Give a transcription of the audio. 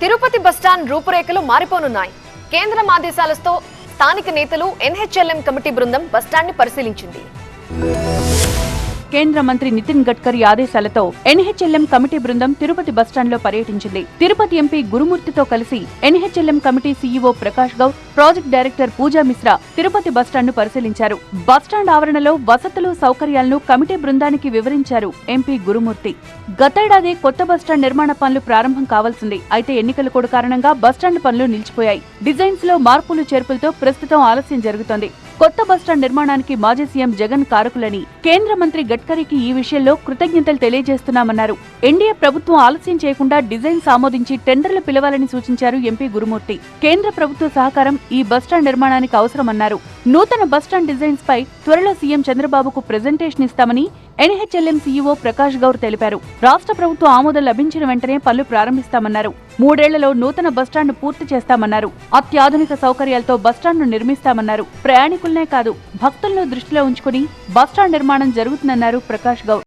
Tirupati bus stand రూపురేఖలు మారిపోనున్నాయి. కేంద్రం ఆదేశాలతో స్థానిక నేతలు ఎన్హెచ్ఎల్ఎం కమిటీ బృందం బస్టాండ్ని పరిశీలించింది. కేంద్ర మంత్రి నితిన్ గడ్కరీ ఆదేశాలతో ఎన్హెచ్ఎల్ఎం కమిటీ బృందం తిరుపతి బస్టాండ్లో పర్యటించింది. తిరుపతి ఎంపీ గురుమూర్తితో కలిసి NHLM committee CEO Prakash Goud project director Pooja Mishra Tirupati బస్టాండ్ను పరిశీలించారు. బస్టాండ్ ఆవరణలో వసతులు సౌకర్యాలను కమిటీ బృందానికి వివరించారు ఎంపీ గురుమూర్తి. గతేడాది కొత్త బస్టాండ్ నిర్మాణ పనులు ప్రారంభం కావాల్సింది. అయితే ఎన్నికల కోడ్ కారణంగా బస్టాండ్ పనులు నిలిచిపోయాయి. డిజైన్స్లో మార్పులు చేర్పులతో ప్రస్తుతం ఆలస్యం జరుగుతోంది. కొత్త బస్టాండ్ నిర్మాణానికి మాజీ సీఎం జగన్ కారకులని కేంద్ర మంత్రి గడ్కరీకి ఈ విషయంలో కృతజ్ఞతలు తెలియజేస్తున్నామన్నారు. ఎన్డీఏ ప్రభుత్వం ఆలస్యం చేయకుండా డిజైన్స్ ఆమోదించి టెండర్లు పిలవాలని సూచించారు ఎంపీ గురుమూర్తి. కేంద్ర ప్రభుత్వ సహకారం ఈ బస్టాండ్ నిర్మాణానికి అవసరమన్నారు. నూతన బస్టాండ్ డిజైన్స్ పై త్వరలో సీఎం చంద్రబాబుకు ప్రెజెంటేషన్ ఇస్తామని ఎన్హెచ్ఎల్ఎం సీఈఓ ప్రకాష్ గౌర్ తెలిపారు. రాష్ట్ర ప్రభుత్వ ఆమోదం లభించిన వెంటనే పనులు ప్రారంభిస్తామన్నారు. మూడేళ్ళలో నూతన బస్టాండ్ పూర్తి చేస్తామన్నారు. అత్యాధునిక సౌకర్యాలతో బస్టాండ్ను నిర్మిస్తామన్నారు. ప్రయాణికులనే కాదు భక్తులను దృష్టిలో ఉంచుకుని బస్టాండ్ నిర్మాణం జరుగుతుందన్నారు ప్రకాష్ గౌర్.